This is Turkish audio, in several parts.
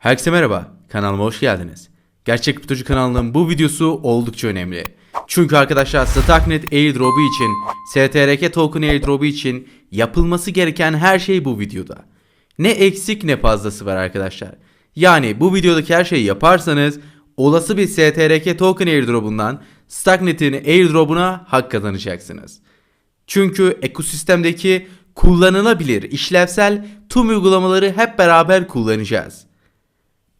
Herkese merhaba, kanalıma hoş geldiniz. Gerçek Kriptocu kanalının bu videosu oldukça önemli. Çünkü arkadaşlar Starknet airdrop'u için, STRK token airdrop'u için yapılması gereken her şey bu videoda. Ne eksik ne fazlası var arkadaşlar. Yani bu videodaki her şeyi yaparsanız olası bir STRK token airdrop'undan Starknet'in airdrop'una hak kazanacaksınız. Çünkü ekosistemdeki kullanılabilir, işlevsel tüm uygulamaları hep beraber kullanacağız.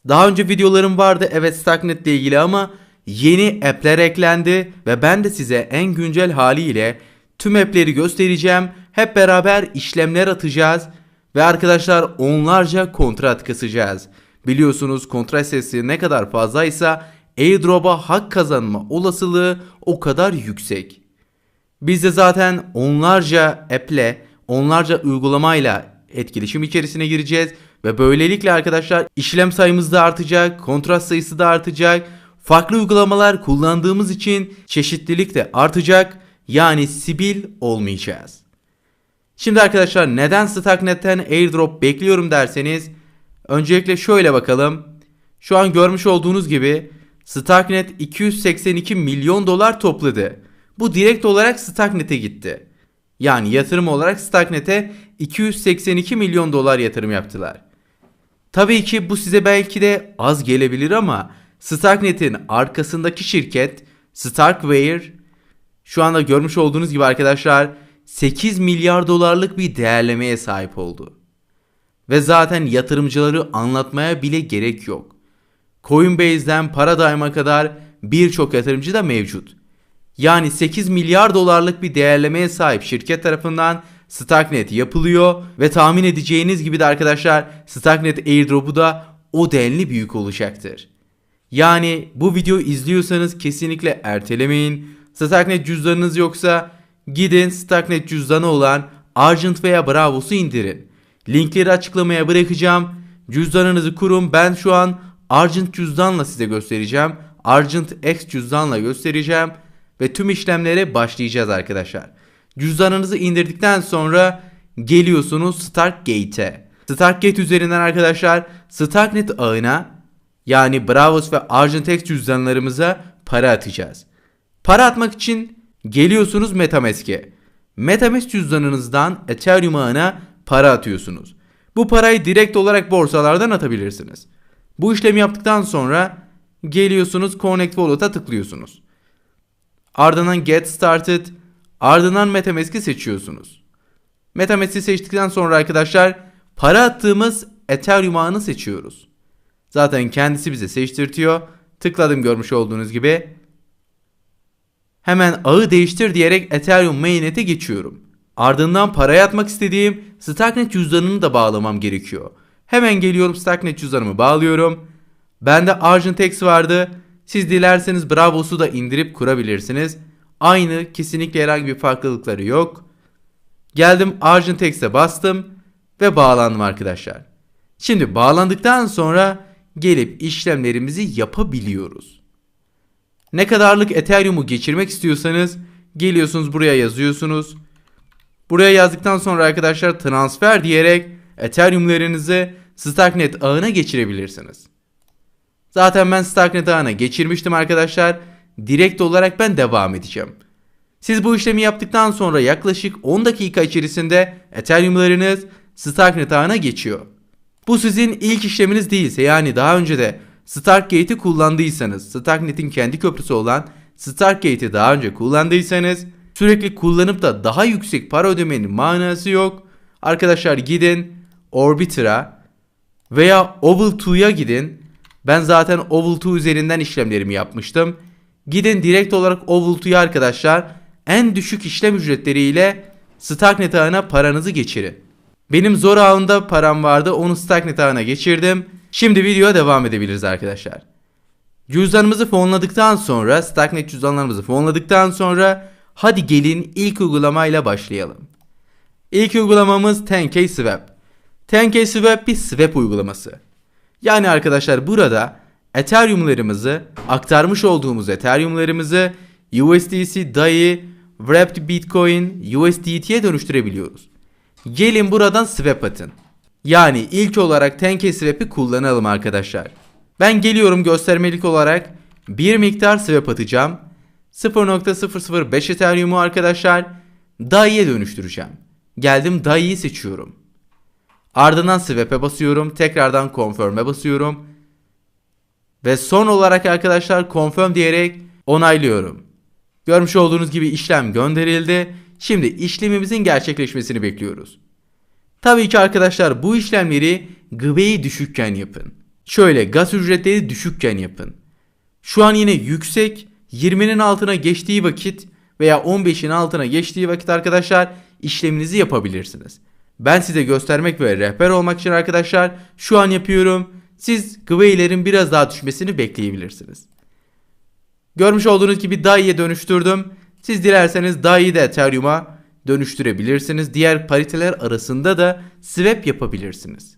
Daha önce videolarım vardı evet Starknet ile ilgili ama yeni app'ler eklendi ve ben de size en güncel haliyle tüm app'leri göstereceğim. Hep beraber işlemler atacağız ve arkadaşlar onlarca kontrat kasacağız. Biliyorsunuz kontrat sayısı ne kadar fazlaysa airdrop'a hak kazanma olasılığı o kadar yüksek. Biz de zaten onlarca app'le, onlarca uygulamayla etkileşim içerisine gireceğiz ve böylelikle arkadaşlar işlem sayımız da artacak, kontrat sayısı da artacak. Farklı uygulamalar kullandığımız için çeşitlilik de artacak. Yani sibil olmayacağız. Şimdi arkadaşlar neden Starknet'ten airdrop bekliyorum derseniz öncelikle şöyle bakalım. Şu an görmüş olduğunuz gibi Starknet 282 milyon dolar topladı. Bu direkt olarak Starknet'e gitti. Yani yatırım olarak Starknet'e 282 milyon dolar yatırım yaptılar. Tabii ki bu size belki de az gelebilir ama Starknet'in arkasındaki şirket Starkware şu anda görmüş olduğunuz gibi arkadaşlar 8 milyar dolarlık bir değerlemeye sahip oldu. Ve zaten yatırımcıları anlatmaya bile gerek yok. Coinbase'den Paradigm'a kadar birçok yatırımcı da mevcut. Yani 8 milyar dolarlık bir değerlemeye sahip şirket tarafından Starknet yapılıyor ve tahmin edeceğiniz gibi de arkadaşlar Starknet airdrop'u da o denli büyük olacaktır. Yani bu videoyu izliyorsanız kesinlikle ertelemeyin. Starknet cüzdanınız yoksa gidin Starknet cüzdanı olan Argent veya Bravos'u indirin. Linkleri açıklamaya bırakacağım. Cüzdanınızı kurun. Ben şu an Argent cüzdanla size göstereceğim. Argent X cüzdanla göstereceğim. Ve tüm işlemlere başlayacağız arkadaşlar. Cüzdanınızı indirdikten sonra geliyorsunuz Stargate'e. Stargate üzerinden arkadaşlar Starknet ağına yani Bravos ve Argentex cüzdanlarımıza para atacağız. Para atmak için geliyorsunuz Metamask'e. Metamask cüzdanınızdan Ethereum ağına para atıyorsunuz. Bu parayı direkt olarak borsalardan atabilirsiniz. Bu işlemi yaptıktan sonra geliyorsunuz Connect Wallet'a tıklıyorsunuz. Ardından Get Started, ardından Metamask'i seçiyorsunuz. Metamask'i seçtikten sonra arkadaşlar para attığımız Ethereum ağını seçiyoruz. Zaten kendisi bize seçtirtiyor. Tıkladım görmüş olduğunuz gibi. Hemen ağı değiştir diyerek Ethereum mainnet'e geçiyorum. Ardından paraya atmak istediğim Starknet cüzdanını da bağlamam gerekiyor. Hemen geliyorum Starknet cüzdanımı bağlıyorum. Bende Argentex vardı. Siz dilerseniz Bravos'u da indirip kurabilirsiniz. Aynı kesinlikle herhangi bir farklılıkları yok. Geldim Argentex'e bastım ve bağlandım arkadaşlar. Şimdi bağlandıktan sonra gelip işlemlerimizi yapabiliyoruz. Ne kadarlık Ethereum'u geçirmek istiyorsanız geliyorsunuz buraya yazıyorsunuz. Buraya yazdıktan sonra arkadaşlar transfer diyerek Ethereum'lerinizi Starknet ağına geçirebilirsiniz. Zaten ben Starknet ağına geçirmiştim arkadaşlar. Direkt olarak ben devam edeceğim. Siz bu işlemi yaptıktan sonra yaklaşık 10 dakika içerisinde Ethereum'larınız Starknet ağına geçiyor. Bu sizin ilk işleminiz değilse yani daha önce de Stargate'i kullandıysanız, Starknet'in kendi köprüsü olan Stargate'i daha önce kullandıysanız sürekli kullanıp da daha yüksek para ödemenin manası yok. Arkadaşlar gidin Orbiter'a veya Oval 2'ya gidin. Ben zaten Oval 2 üzerinden işlemlerimi yapmıştım. Gidin direkt olarak Oval 2'ya arkadaşlar en düşük işlem ücretleriyle Starknet ağına paranızı geçirin. Benim zor ağında param vardı. Onu Starknet ağına geçirdim. Şimdi videoya devam edebiliriz arkadaşlar. Cüzdanımızı fonladıktan sonra, Starknet cüzdanlarımızı fonladıktan sonra hadi gelin ilk uygulamayla başlayalım. İlk uygulamamız 10K Swap. 10K Swap bir swap uygulaması. Yani arkadaşlar burada Ethereum'larımızı, aktarmış olduğumuz Ethereum'larımızı USDC, DAI, Wrapped Bitcoin, USDT'ye dönüştürebiliyoruz. Gelin buradan swap atın. Yani ilk olarak Tenke Swap'i kullanalım arkadaşlar. Ben geliyorum göstermelik olarak bir miktar swap atacağım. 0.005 Ethereum'u arkadaşlar DAI'ye dönüştüreceğim. Geldim DAI'yi seçiyorum. Ardından swap'e basıyorum. Tekrardan confirm'e basıyorum. Ve son olarak arkadaşlar confirm diyerek onaylıyorum. Görmüş olduğunuz gibi işlem gönderildi. Şimdi işlemimizin gerçekleşmesini bekliyoruz. Tabii ki arkadaşlar bu işlemleri gıbeyi düşükken yapın. Şöyle gaz ücretleri düşükken yapın. Şu an yine yüksek 20'nin altına geçtiği vakit veya 15'in altına geçtiği vakit arkadaşlar işleminizi yapabilirsiniz. Ben size göstermek ve rehber olmak için arkadaşlar şu an yapıyorum. Siz gıveylerin biraz daha düşmesini bekleyebilirsiniz. Görmüş olduğunuz gibi DAI'ye dönüştürdüm. Siz dilerseniz DAI'yi de Ethereum'a dönüştürebilirsiniz. Diğer pariteler arasında da swap yapabilirsiniz.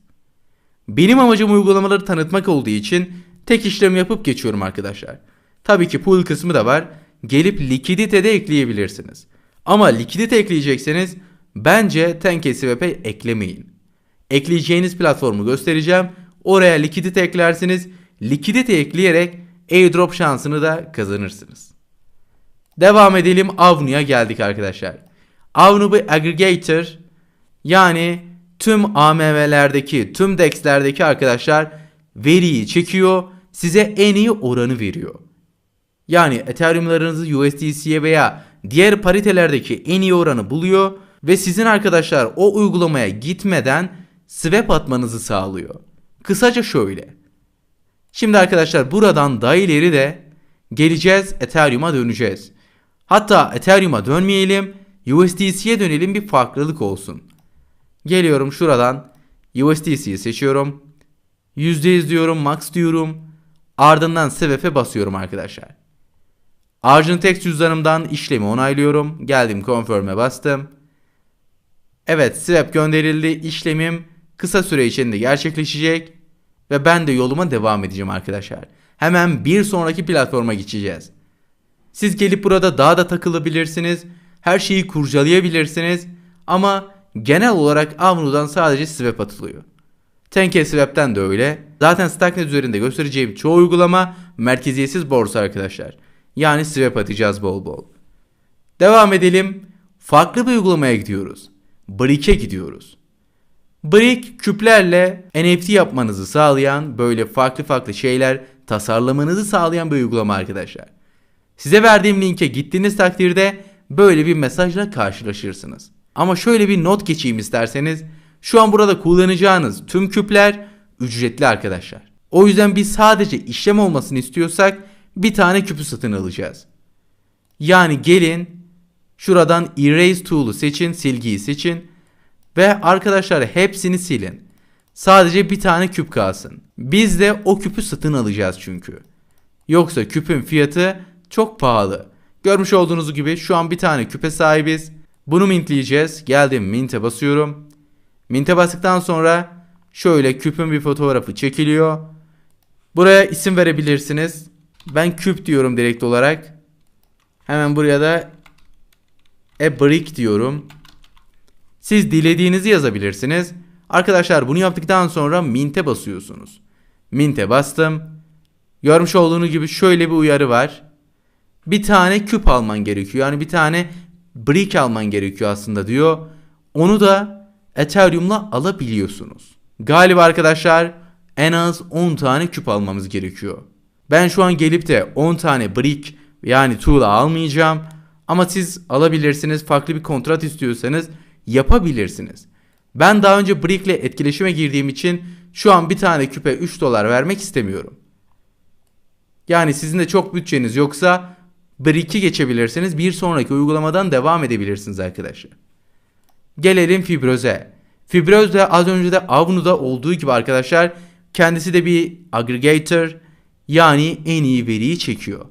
Benim amacım uygulamaları tanıtmak olduğu için tek işlem yapıp geçiyorum arkadaşlar. Tabii ki pool kısmı da var. Gelip likidite de ekleyebilirsiniz. Ama likidite ekleyecekseniz bence Tenke Swap'e eklemeyin. Ekleyeceğiniz platformu göstereceğim. Oraya likidite eklersiniz. Likidite ekleyerek airdrop şansını da kazanırsınız. Devam edelim Avnu'ya geldik arkadaşlar. Avnu bir aggregator yani tüm AMV'lerdeki, tüm DEX'lerdeki arkadaşlar veriyi çekiyor, size en iyi oranı veriyor. Yani Ethereum'larınızı USDC'ye veya diğer paritelerdeki en iyi oranı buluyor ve sizin arkadaşlar o uygulamaya gitmeden swap atmanızı sağlıyor. Kısaca şöyle. Şimdi arkadaşlar buradan daha ileri de geleceğiz Ethereum'a döneceğiz. Hatta Ethereum'a dönmeyelim USDC'ye dönelim bir farklılık olsun. Geliyorum şuradan USDC'yi seçiyorum. %100 diyorum max diyorum. Ardından swap'e basıyorum arkadaşlar. Argentex cüzdanımdan işlemi onaylıyorum. Geldim confirm'e bastım. Evet swap gönderildi. İşlemim kısa süre içinde gerçekleşecek. Ve ben de yoluma devam edeceğim arkadaşlar. Hemen bir sonraki platforma geçeceğiz. Siz gelip burada daha da takılabilirsiniz. Her şeyi kurcalayabilirsiniz. Ama genel olarak Avnu'dan sadece swap atılıyor. Tenke Swap'ten de öyle. Zaten Stacknet üzerinde göstereceğim çoğu uygulama merkeziyetsiz borsa arkadaşlar. Yani swap atacağız bol bol. Devam edelim. Farklı bir uygulamaya gidiyoruz. Brick'e gidiyoruz. Brick küplerle NFT yapmanızı sağlayan böyle farklı farklı şeyler tasarlamanızı sağlayan bir uygulama arkadaşlar. Size verdiğim linke gittiğiniz takdirde böyle bir mesajla karşılaşırsınız. Ama şöyle bir not geçeyim isterseniz. Şu an burada kullanacağınız tüm küpler ücretli arkadaşlar. O yüzden biz sadece işlem olmasını istiyorsak bir tane küpü satın alacağız. Yani gelin şuradan Erase Tool'u seçin, silgiyi seçin ve arkadaşlar hepsini silin. Sadece bir tane küp kalsın. Biz de o küpü satın alacağız çünkü. Yoksa küpün fiyatı çok pahalı. Görmüş olduğunuz gibi şu an bir tane küpe sahibiz. Bunu mintleyeceğiz. Geldim mint'e basıyorum. Mint'e bastıktan sonra şöyle küpün bir fotoğrafı çekiliyor. Buraya isim verebilirsiniz. Ben küp diyorum direkt olarak. Hemen buraya da a brick diyorum. Siz dilediğinizi yazabilirsiniz. Arkadaşlar bunu yaptıktan sonra mint'e basıyorsunuz. Mint'e bastım. Görmüş olduğunuz gibi şöyle bir uyarı var. Bir tane küp alman gerekiyor. Yani bir tane brick alman gerekiyor aslında diyor. Onu da Ethereum'la alabiliyorsunuz. Galiba arkadaşlar en az 10 tane küp almamız gerekiyor. Ben şu an gelip de 10 tane brick yani tuğla almayacağım. Ama siz alabilirsiniz. Farklı bir kontrat istiyorsanız yapabilirsiniz. Ben daha önce Brick ile etkileşime girdiğim için şu an bir tane küpe 3 dolar vermek istemiyorum. Yani sizin de çok bütçeniz yoksa Brick'i geçebilirsiniz. Bir sonraki uygulamadan devam edebilirsiniz arkadaşlar. Gelelim Fibroz'e. Fibroz de az önce de Avnu'da olduğu gibi arkadaşlar kendisi de bir aggregator yani en iyi veriyi çekiyor.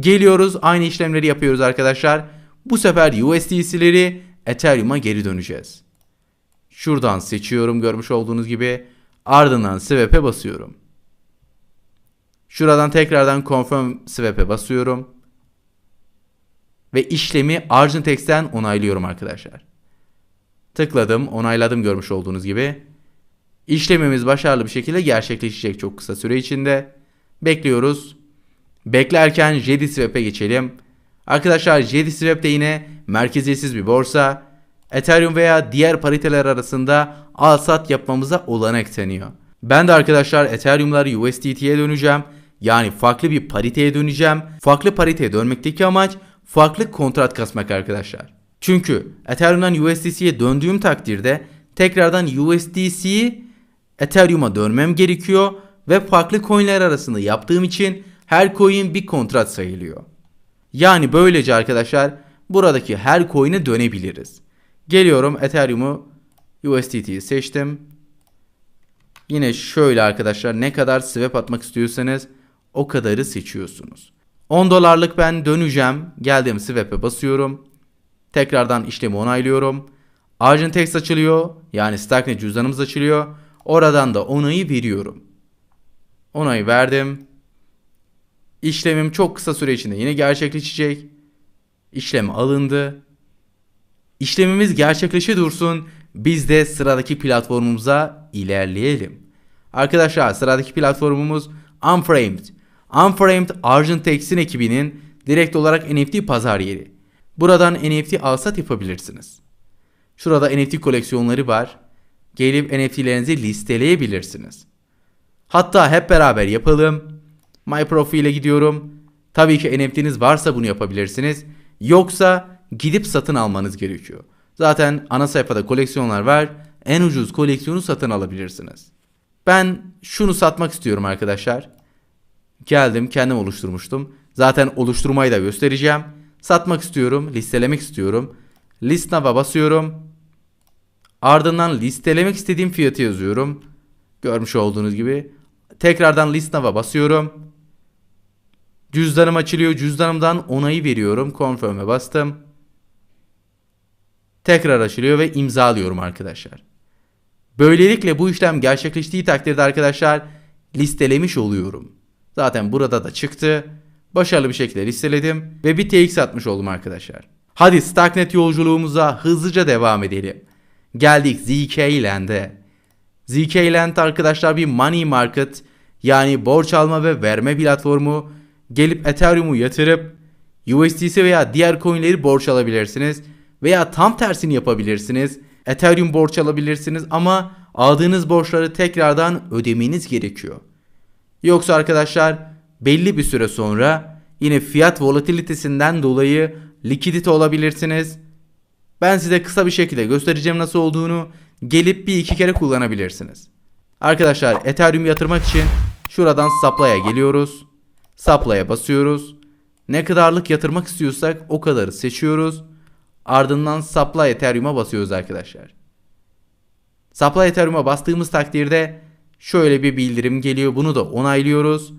Geliyoruz aynı işlemleri yapıyoruz arkadaşlar. Bu sefer USDC'leri Ethereum'a geri döneceğiz. Şuradan seçiyorum görmüş olduğunuz gibi. Ardından swap'e basıyorum. Şuradan tekrardan confirm swap'e basıyorum. Ve işlemi Argentex'ten onaylıyorum arkadaşlar. Tıkladım, onayladım görmüş olduğunuz gibi. İşlemimiz başarılı bir şekilde gerçekleşecek çok kısa süre içinde. Bekliyoruz. Beklerken JDSwap'e geçelim. Arkadaşlar JDSwap de yine merkeziyetsiz bir borsa. Ethereum veya diğer pariteler arasında al sat yapmamıza olanak tanıyor. Ben de arkadaşlar Ethereum'lar USDT'ye döneceğim. Yani farklı bir pariteye döneceğim. Farklı pariteye dönmekteki amaç farklı kontrat kasmak arkadaşlar. Çünkü Ethereum'dan USDC'ye döndüğüm takdirde tekrardan USDC'yi Ethereum'a dönmem gerekiyor ve farklı coinler arasında yaptığım için her coin bir kontrat sayılıyor. Yani böylece arkadaşlar buradaki her coin'e dönebiliriz. Geliyorum Ethereum'u USDT'yi seçtim. Yine şöyle arkadaşlar ne kadar swap atmak istiyorsanız o kadarı seçiyorsunuz. 10 dolarlık ben döneceğim. Geldim swap'e basıyorum. Tekrardan işlemi onaylıyorum. Argent Text açılıyor. Yani Stacknet cüzdanımız açılıyor. Oradan da onayı veriyorum. Onayı verdim. İşlemim çok kısa süre içinde yine gerçekleşecek. İşlem alındı. İşlemimiz gerçekleşe dursun. Biz de sıradaki platformumuza ilerleyelim. Arkadaşlar sıradaki platformumuz Unframed. Unframed Argentex'in ekibinin direkt olarak NFT pazar yeri. Buradan NFT alsat yapabilirsiniz. Şurada NFT koleksiyonları var. Gelip NFT'lerinizi listeleyebilirsiniz. Hatta hep beraber yapalım. My Profile gidiyorum. Tabii ki NFT'niz varsa bunu yapabilirsiniz. Yoksa gidip satın almanız gerekiyor. Zaten ana sayfada koleksiyonlar var. En ucuz koleksiyonu satın alabilirsiniz. Ben şunu satmak istiyorum arkadaşlar. Geldim kendim oluşturmuştum. Zaten oluşturmayı da göstereceğim. Satmak istiyorum, listelemek istiyorum. List now'a basıyorum. Ardından listelemek istediğim fiyatı yazıyorum. Görmüş olduğunuz gibi. Tekrardan list now'a basıyorum. Cüzdanım açılıyor. Cüzdanımdan onayı veriyorum. Confirm'e bastım. Tekrar açılıyor ve imzalıyorum arkadaşlar. Böylelikle bu işlem gerçekleştiği takdirde arkadaşlar listelemiş oluyorum. Zaten burada da çıktı. Başarılı bir şekilde listeledim ve bir TX atmış oldum arkadaşlar. Hadi Stacknet yolculuğumuza hızlıca devam edelim. Geldik ZK Land'e. ZK Land arkadaşlar bir money market yani borç alma ve verme platformu. Gelip Ethereum'u yatırıp USDC veya diğer coinleri borç alabilirsiniz. Veya tam tersini yapabilirsiniz. Ethereum borç alabilirsiniz ama aldığınız borçları tekrardan ödemeniz gerekiyor. Yoksa arkadaşlar belli bir süre sonra yine fiyat volatilitesinden dolayı likidite olabilirsiniz. Ben size kısa bir şekilde göstereceğim nasıl olduğunu. Gelip bir iki kere kullanabilirsiniz. Arkadaşlar Ethereum yatırmak için şuradan Supply'a geliyoruz. Supply'a basıyoruz. Ne kadarlık yatırmak istiyorsak o kadarı seçiyoruz. Ardından Supply Ethereum'a basıyoruz arkadaşlar. Supply Ethereum'a bastığımız takdirde şöyle bir bildirim geliyor. Bunu da onaylıyoruz.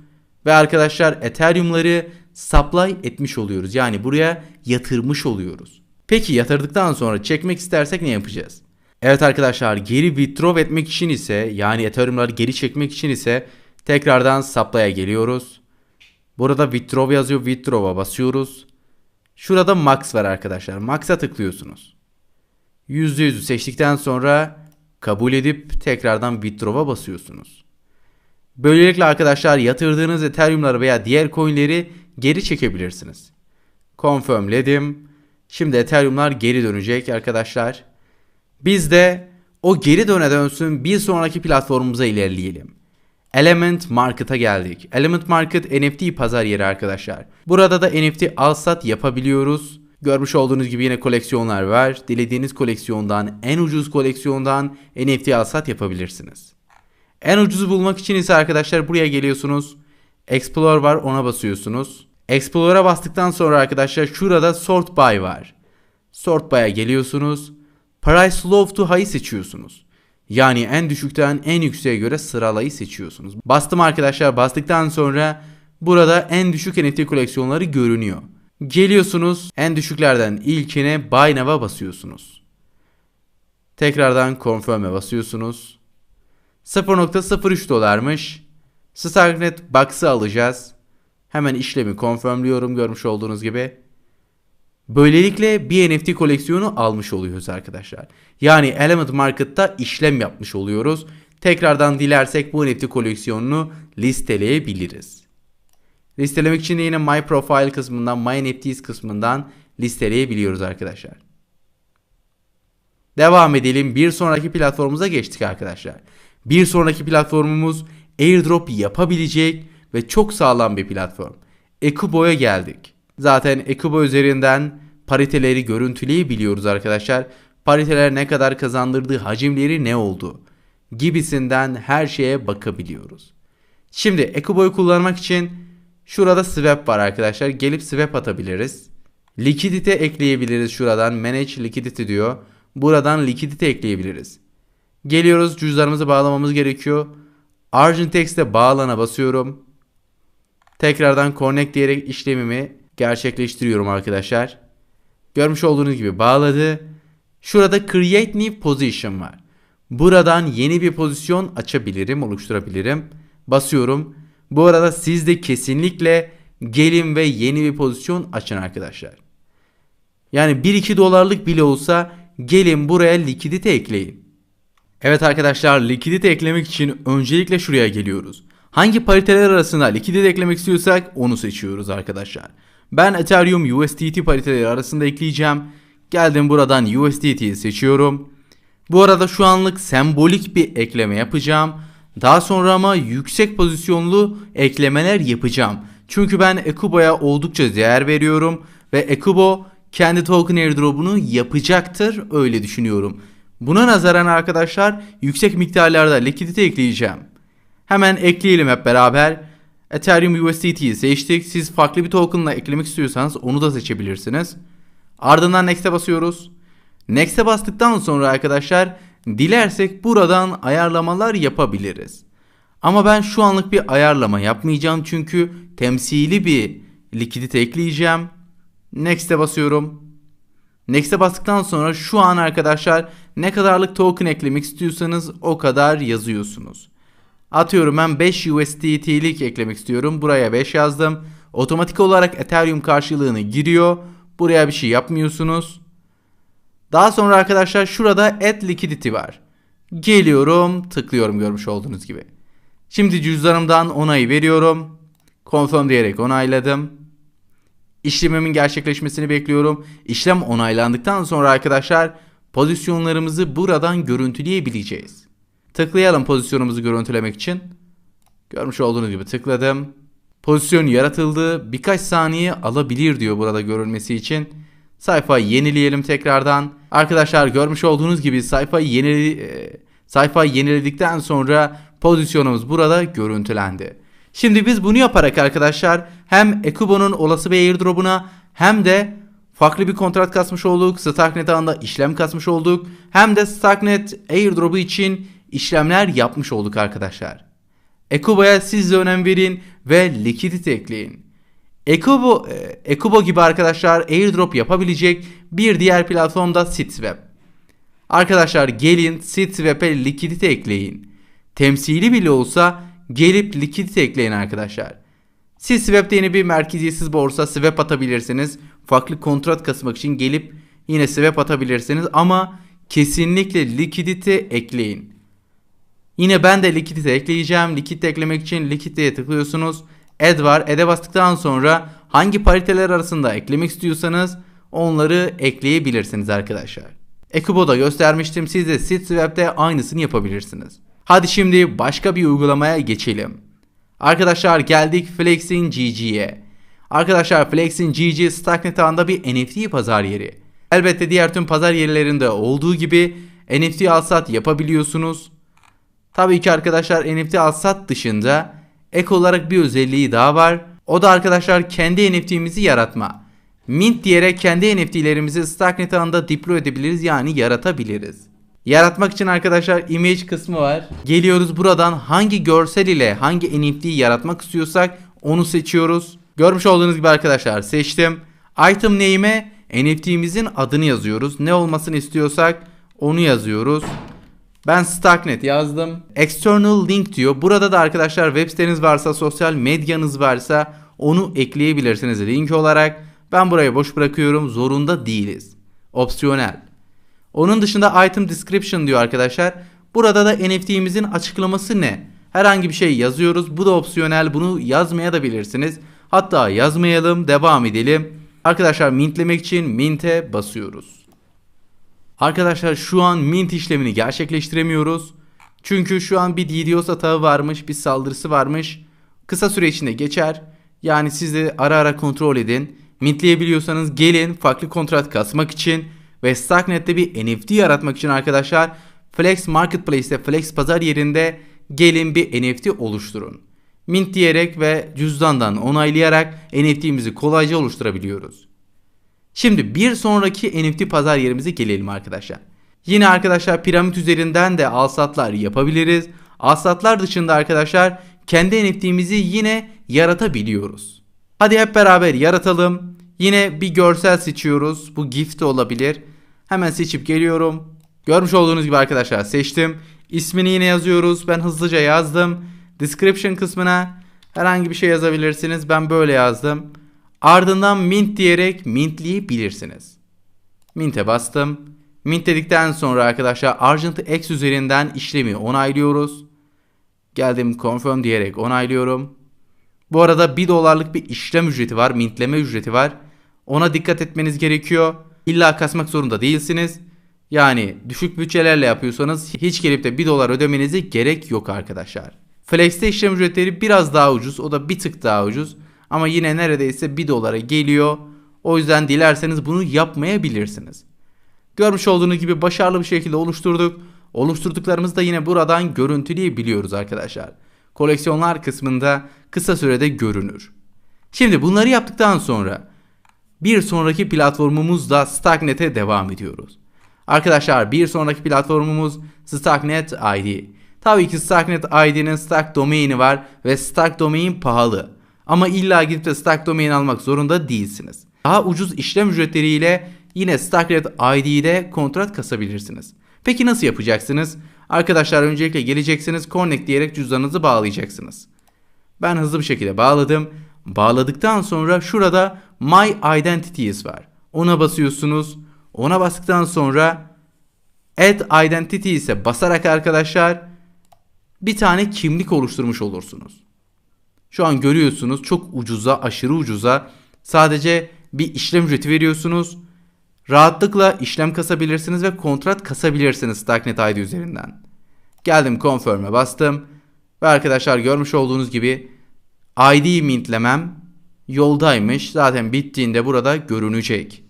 Ve arkadaşlar Ethereum'ları supply etmiş oluyoruz. Yani buraya yatırmış oluyoruz. Peki yatırdıktan sonra çekmek istersek ne yapacağız? Evet arkadaşlar geri withdraw etmek için ise yani Ethereum'ları geri çekmek için ise tekrardan supply'a geliyoruz. Burada withdraw yazıyor. Withdraw'a basıyoruz. Şurada max var arkadaşlar. Max'a tıklıyorsunuz. %100'ü seçtikten sonra kabul edip tekrardan withdraw'a basıyorsunuz. Böylelikle arkadaşlar yatırdığınız Ethereum'ları veya diğer coin'leri geri çekebilirsiniz. Confirmledim. Şimdi Ethereum'lar geri dönecek arkadaşlar. Biz de o geri döne dönsün bir sonraki platformumuza ilerleyelim. Element Market'a geldik. Element Market NFT pazar yeri arkadaşlar. Burada da NFT al sat yapabiliyoruz. Görmüş olduğunuz gibi yine koleksiyonlar var. Dilediğiniz koleksiyondan, en ucuz koleksiyondan NFT al sat yapabilirsiniz. En ucuzu bulmak için ise arkadaşlar buraya geliyorsunuz. Explore var ona basıyorsunuz. Explore'a bastıktan sonra arkadaşlar şurada Sort By var. Sort By'a geliyorsunuz. Price Low to High'ı seçiyorsunuz. Yani en düşükten en yükseğe göre sıralayı seçiyorsunuz. Bastım arkadaşlar bastıktan sonra burada en düşük NFT koleksiyonları görünüyor. Geliyorsunuz en düşüklerden ilkine Buy basıyorsunuz. Tekrardan Confirm'e basıyorsunuz. 0.03 dolarmış. Starknet Box'ı alacağız. Hemen işlemi confirmliyorum görmüş olduğunuz gibi. Böylelikle bir NFT koleksiyonu almış oluyoruz arkadaşlar. Yani Element Market'ta işlem yapmış oluyoruz. tekrardan dilersek bu NFT koleksiyonunu listeleyebiliriz. Listelemek için de yine My Profile kısmından, My NFTs kısmından listeleyebiliyoruz arkadaşlar. Devam edelim. Bir sonraki platformumuza geçtik arkadaşlar. Bir sonraki platformumuz airdrop yapabilecek ve çok sağlam bir platform. Ekubo'ya geldik. Zaten Ekubo üzerinden pariteleri görüntüleyebiliyoruz arkadaşlar. Pariteler ne kadar kazandırdığı, hacimleri ne oldu gibisinden her şeye bakabiliyoruz. Şimdi Ekubo'yu kullanmak için şurada swap var arkadaşlar. Gelip swap atabiliriz. Likidite ekleyebiliriz şuradan. Manage liquidity diyor. Buradan likidite ekleyebiliriz. Geliyoruz cüzdanımızı bağlamamız gerekiyor. Argentex'te bağlana basıyorum. Tekrardan connect diyerek işlemimi gerçekleştiriyorum arkadaşlar. Görmüş olduğunuz gibi bağladı. Şurada create new position var. Buradan yeni bir pozisyon açabilirim, oluşturabilirim. Basıyorum. Bu arada siz de kesinlikle gelin ve yeni bir pozisyon açın arkadaşlar. Yani 1-2 dolarlık bile olsa gelin buraya likidite ekleyin. Evet arkadaşlar likidite eklemek için öncelikle şuraya geliyoruz. Hangi pariteler arasında likidite eklemek istiyorsak onu seçiyoruz arkadaşlar. Ben Ethereum USDT pariteleri arasında ekleyeceğim. Geldim buradan USDT'yi seçiyorum. Bu arada şu anlık sembolik bir ekleme yapacağım. Daha sonra ama yüksek pozisyonlu eklemeler yapacağım. Çünkü ben Ekubo'ya oldukça değer veriyorum ve Ekubo kendi token airdrop'unu yapacaktır öyle düşünüyorum. Buna nazaran arkadaşlar yüksek miktarlarda likidite ekleyeceğim. Hemen ekleyelim hep beraber. Ethereum USDT'yi seçtik. Siz farklı bir tokenla eklemek istiyorsanız onu da seçebilirsiniz. Ardından Next'e basıyoruz. Next'e bastıktan sonra arkadaşlar dilersek buradan ayarlamalar yapabiliriz. Ama ben şu anlık bir ayarlama yapmayacağım çünkü temsili bir likidite ekleyeceğim. Next'e basıyorum. Next'e bastıktan sonra şu an arkadaşlar ne kadarlık token eklemek istiyorsanız o kadar yazıyorsunuz. Atıyorum ben 5 USDT'lik eklemek istiyorum. Buraya 5 yazdım. Otomatik olarak Ethereum karşılığını giriyor. Buraya bir şey yapmıyorsunuz. Daha sonra arkadaşlar şurada add liquidity var. Geliyorum tıklıyorum görmüş olduğunuz gibi. Şimdi cüzdanımdan onayı veriyorum. Confirm diyerek onayladım. İşlemimin gerçekleşmesini bekliyorum. İşlem onaylandıktan sonra arkadaşlar pozisyonlarımızı buradan görüntüleyebileceğiz. Tıklayalım pozisyonumuzu görüntülemek için. Görmüş olduğunuz gibi tıkladım. Pozisyon yaratıldı. Birkaç saniye alabilir diyor burada görülmesi için. Sayfayı yenileyelim tekrardan. Arkadaşlar görmüş olduğunuz gibi sayfayı yenili e, sayfayı yeniledikten sonra pozisyonumuz burada görüntülendi. Şimdi biz bunu yaparak arkadaşlar hem Ekubo'nun olası bir airdrop'una hem de farklı bir kontrat kasmış olduk. Starknet ağında işlem kasmış olduk. Hem de Starknet airdrop'u için işlemler yapmış olduk arkadaşlar. Ekubo'ya siz de önem verin ve likidite ekleyin. Ekubo, e, Ekubo gibi arkadaşlar airdrop yapabilecek bir diğer platform da Sitswap. Arkadaşlar gelin Sitswap'e likidite ekleyin. Temsili bile olsa gelip likidite ekleyin arkadaşlar. Siz Swap'te yeni bir merkeziyetsiz borsa swap atabilirsiniz. Farklı kontrat kasmak için gelip yine swap atabilirsiniz ama kesinlikle likidite ekleyin. Yine ben de likidite ekleyeceğim. Likidite eklemek için likiditeye tıklıyorsunuz. Add var. Add'e bastıktan sonra hangi pariteler arasında eklemek istiyorsanız onları ekleyebilirsiniz arkadaşlar. Ekubo'da göstermiştim. Siz de SitSwap'te aynısını yapabilirsiniz. Hadi şimdi başka bir uygulamaya geçelim. Arkadaşlar geldik Flexin GG'ye. Arkadaşlar Flexin GG Stacknet ağında bir NFT pazar yeri. Elbette diğer tüm pazar yerlerinde olduğu gibi NFT alsat yapabiliyorsunuz. Tabii ki arkadaşlar NFT alsat dışında ek olarak bir özelliği daha var. O da arkadaşlar kendi NFT'mizi yaratma. Mint diyerek kendi NFT'lerimizi Stacknet ağında deploy edebiliriz yani yaratabiliriz. Yaratmak için arkadaşlar image kısmı var. Geliyoruz buradan hangi görsel ile hangi NFT'yi yaratmak istiyorsak onu seçiyoruz. Görmüş olduğunuz gibi arkadaşlar seçtim. Item name'e NFT'mizin adını yazıyoruz. Ne olmasını istiyorsak onu yazıyoruz. Ben Starknet yazdım. External link diyor. Burada da arkadaşlar web siteniz varsa, sosyal medyanız varsa onu ekleyebilirsiniz link olarak. Ben burayı boş bırakıyorum. Zorunda değiliz. Opsiyonel. Onun dışında item description diyor arkadaşlar. Burada da NFT'imizin açıklaması ne? Herhangi bir şey yazıyoruz. Bu da opsiyonel. Bunu yazmaya da bilirsiniz. Hatta yazmayalım, devam edelim. Arkadaşlar mintlemek için mint'e basıyoruz. Arkadaşlar şu an mint işlemini gerçekleştiremiyoruz. Çünkü şu an bir DDoS hatağı varmış, bir saldırısı varmış. Kısa süre içinde geçer. Yani siz de ara ara kontrol edin. Mintleyebiliyorsanız gelin farklı kontrat kasmak için ve Starknet'te bir NFT yaratmak için arkadaşlar Flex Marketplace'te Flex pazar yerinde gelin bir NFT oluşturun. Mint diyerek ve cüzdandan onaylayarak NFT'mizi kolayca oluşturabiliyoruz. Şimdi bir sonraki NFT pazar yerimize gelelim arkadaşlar. Yine arkadaşlar piramit üzerinden de alsatlar yapabiliriz. Alsatlar dışında arkadaşlar kendi NFT'mizi yine yaratabiliyoruz. Hadi hep beraber yaratalım. Yine bir görsel seçiyoruz. Bu gift olabilir. Hemen seçip geliyorum. Görmüş olduğunuz gibi arkadaşlar seçtim. İsmini yine yazıyoruz. Ben hızlıca yazdım. Description kısmına herhangi bir şey yazabilirsiniz. Ben böyle yazdım. Ardından mint diyerek mintleyebilirsiniz. Mint'e bastım. Mint dedikten sonra arkadaşlar Argent X üzerinden işlemi onaylıyoruz. Geldim confirm diyerek onaylıyorum. Bu arada 1 dolarlık bir işlem ücreti var, mintleme ücreti var. Ona dikkat etmeniz gerekiyor. İlla kasmak zorunda değilsiniz. Yani düşük bütçelerle yapıyorsanız hiç gelip de 1 dolar ödemenize gerek yok arkadaşlar. Flex'te işlem ücretleri biraz daha ucuz. O da bir tık daha ucuz. Ama yine neredeyse 1 dolara geliyor. O yüzden dilerseniz bunu yapmayabilirsiniz. Görmüş olduğunuz gibi başarılı bir şekilde oluşturduk. Oluşturduklarımızı da yine buradan görüntüleyebiliyoruz arkadaşlar. Koleksiyonlar kısmında kısa sürede görünür. Şimdi bunları yaptıktan sonra bir sonraki platformumuzda Stacknet'e devam ediyoruz. Arkadaşlar bir sonraki platformumuz Stacknet ID. Tabii ki Stacknet ID'nin Stack domaini var ve Stack domain pahalı. Ama illa gidip de Stack domain almak zorunda değilsiniz. Daha ucuz işlem ücretleriyle yine Stacknet ID'de kontrat kasabilirsiniz. Peki nasıl yapacaksınız? Arkadaşlar öncelikle geleceksiniz Connect diyerek cüzdanınızı bağlayacaksınız. Ben hızlı bir şekilde bağladım. Bağladıktan sonra şurada My Identities var. Ona basıyorsunuz. Ona bastıktan sonra Add Identity ise basarak arkadaşlar bir tane kimlik oluşturmuş olursunuz. Şu an görüyorsunuz çok ucuza, aşırı ucuza sadece bir işlem ücreti veriyorsunuz. Rahatlıkla işlem kasabilirsiniz ve kontrat kasabilirsiniz Starknet ID üzerinden. Geldim Confirm'e bastım. Ve arkadaşlar görmüş olduğunuz gibi ID mintlemem yoldaymış. Zaten bittiğinde burada görünecek.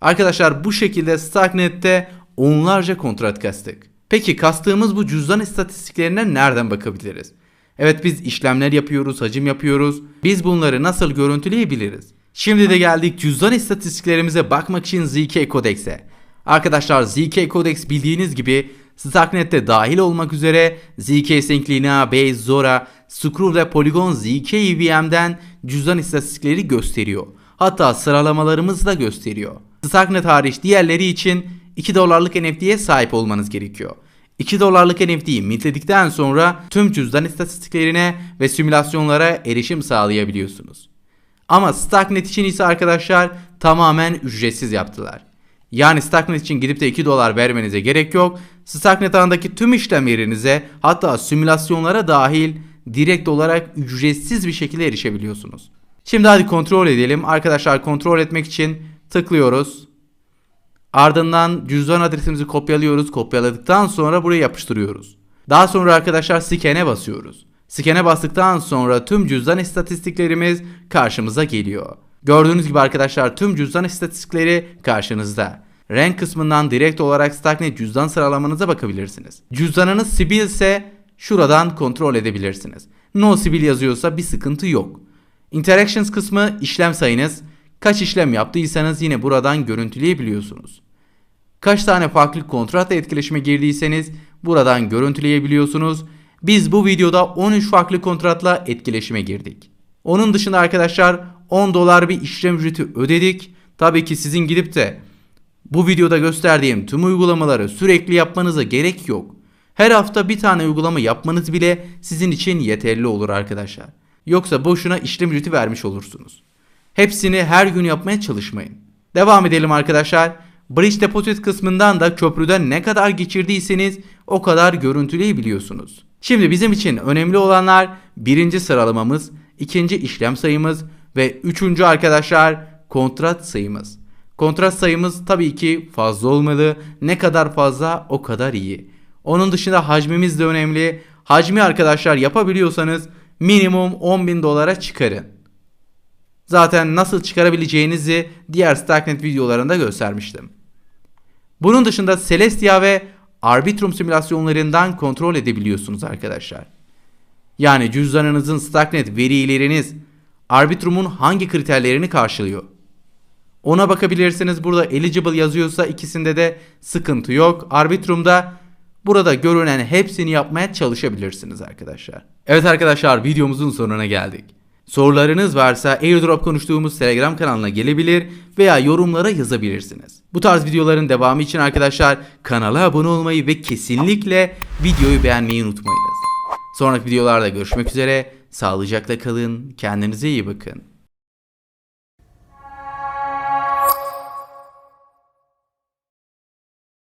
Arkadaşlar bu şekilde Starknet'te onlarca kontrat kastık. Peki kastığımız bu cüzdan istatistiklerine nereden bakabiliriz? Evet biz işlemler yapıyoruz, hacim yapıyoruz. Biz bunları nasıl görüntüleyebiliriz? Şimdi de geldik cüzdan istatistiklerimize bakmak için ZK Codex'e. Arkadaşlar ZK Codex bildiğiniz gibi Starknet'te dahil olmak üzere ZK Sync Base, Zora, Screw ve Polygon ZK EVM'den cüzdan istatistikleri gösteriyor. Hatta sıralamalarımızı da gösteriyor. Starknet hariç diğerleri için 2 dolarlık NFT'ye sahip olmanız gerekiyor. 2 dolarlık NFT'yi mintledikten sonra tüm cüzdan istatistiklerine ve simülasyonlara erişim sağlayabiliyorsunuz. Ama Starknet için ise arkadaşlar tamamen ücretsiz yaptılar. Yani Starknet için gidip de 2 dolar vermenize gerek yok. Starknet ağındaki tüm işlemlerinize hatta simülasyonlara dahil direkt olarak ücretsiz bir şekilde erişebiliyorsunuz. Şimdi hadi kontrol edelim. Arkadaşlar kontrol etmek için tıklıyoruz. Ardından cüzdan adresimizi kopyalıyoruz. Kopyaladıktan sonra buraya yapıştırıyoruz. Daha sonra arkadaşlar scan'e basıyoruz. Scan'e bastıktan sonra tüm cüzdan istatistiklerimiz karşımıza geliyor. Gördüğünüz gibi arkadaşlar tüm cüzdan istatistikleri karşınızda. Renk kısmından direkt olarak Starknet cüzdan sıralamanıza bakabilirsiniz. Cüzdanınız Sibil ise şuradan kontrol edebilirsiniz. No Sibil yazıyorsa bir sıkıntı yok. Interactions kısmı işlem sayınız. Kaç işlem yaptıysanız yine buradan görüntüleyebiliyorsunuz. Kaç tane farklı kontratla etkileşime girdiyseniz buradan görüntüleyebiliyorsunuz. Biz bu videoda 13 farklı kontratla etkileşime girdik. Onun dışında arkadaşlar 10 dolar bir işlem ücreti ödedik. Tabii ki sizin gidip de bu videoda gösterdiğim tüm uygulamaları sürekli yapmanıza gerek yok. Her hafta bir tane uygulama yapmanız bile sizin için yeterli olur arkadaşlar. Yoksa boşuna işlem ücreti vermiş olursunuz. Hepsini her gün yapmaya çalışmayın. Devam edelim arkadaşlar. Bridge Deposit kısmından da köprüden ne kadar geçirdiyseniz o kadar görüntüleyebiliyorsunuz. Şimdi bizim için önemli olanlar birinci sıralamamız, ikinci işlem sayımız ve üçüncü arkadaşlar kontrat sayımız. Kontrat sayımız tabii ki fazla olmalı. Ne kadar fazla o kadar iyi. Onun dışında hacmimiz de önemli. Hacmi arkadaşlar yapabiliyorsanız minimum 10.000 dolara çıkarın. Zaten nasıl çıkarabileceğinizi diğer Stacknet videolarında göstermiştim. Bunun dışında Celestia ve Arbitrum simülasyonlarından kontrol edebiliyorsunuz arkadaşlar. Yani cüzdanınızın Stacknet verileriniz Arbitrum'un hangi kriterlerini karşılıyor? Ona bakabilirsiniz. Burada eligible yazıyorsa ikisinde de sıkıntı yok. Arbitrum'da burada görünen hepsini yapmaya çalışabilirsiniz arkadaşlar. Evet arkadaşlar videomuzun sonuna geldik. Sorularınız varsa airdrop konuştuğumuz Telegram kanalına gelebilir veya yorumlara yazabilirsiniz. Bu tarz videoların devamı için arkadaşlar kanala abone olmayı ve kesinlikle videoyu beğenmeyi unutmayınız. Sonraki videolarda görüşmek üzere. Sağlıcakla kalın. Kendinize iyi bakın.